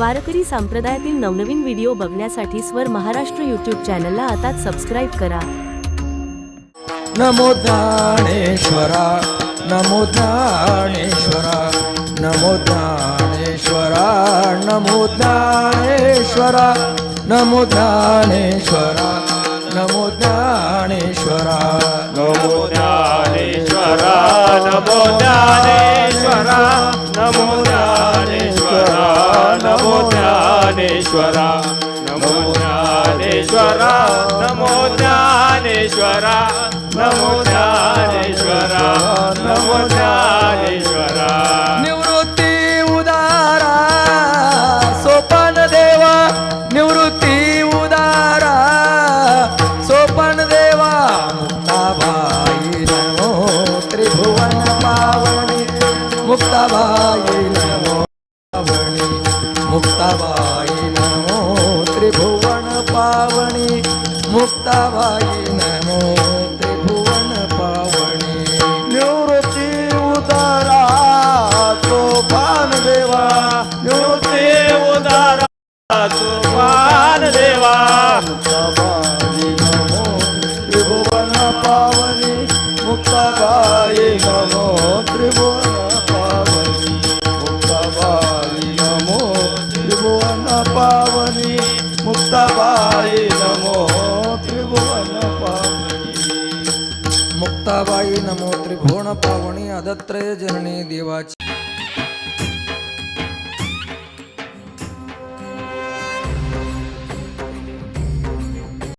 वारकरी संप्रदायातील नवनवीन व्हिडिओ बघण्यासाठी स्वर महाराष्ट्र यूट्यूब चॅनलला आताच सबस्क्राईब करा. नमो ज्ञानेश्वरा नमो ज्ञानेश्वरा नमो ज्ञानेश्वरा नमो ज्ञानेश्वरा नमो ज्ञानेश्वरा नमो ज्ञानेश्वरा. नमो ज्ञानेश्वरा नमो ज्ञानेश्वरा नमो ज्ञानेश्वरा नमो ज्ञानेश्वरा नमो ज्ञानेश्वरा नमो ज्ञानेश्वरा नमो ज्ञानेश्वरा। निवृत्ती उदारा सोपान देवा निवृत्ती उदारा सोपान देवा मुक्ताबाई नमो त्रिभुवन पावनी मुक्ताबाई नमो पावनी मुक्ताबाई पावनी मुक्ताबाई नमो त्रिभुवन पावनी निवृत्ती उदारा सोपान देवा. निवृत्ती उदारा तुफान देवा. मुक्ताबाई नमो त्रिभुवन पावनी मुक्ताबाई नमो त्रिभुवन पावनी मुक्ताबाई नमो त्रिभुवन पावनी मुक्ताबाई नमो त्रिभुवन पावनी। मुक्ताबाई नमो त्रिभुवन पावनी आदत्रय जननी देवाची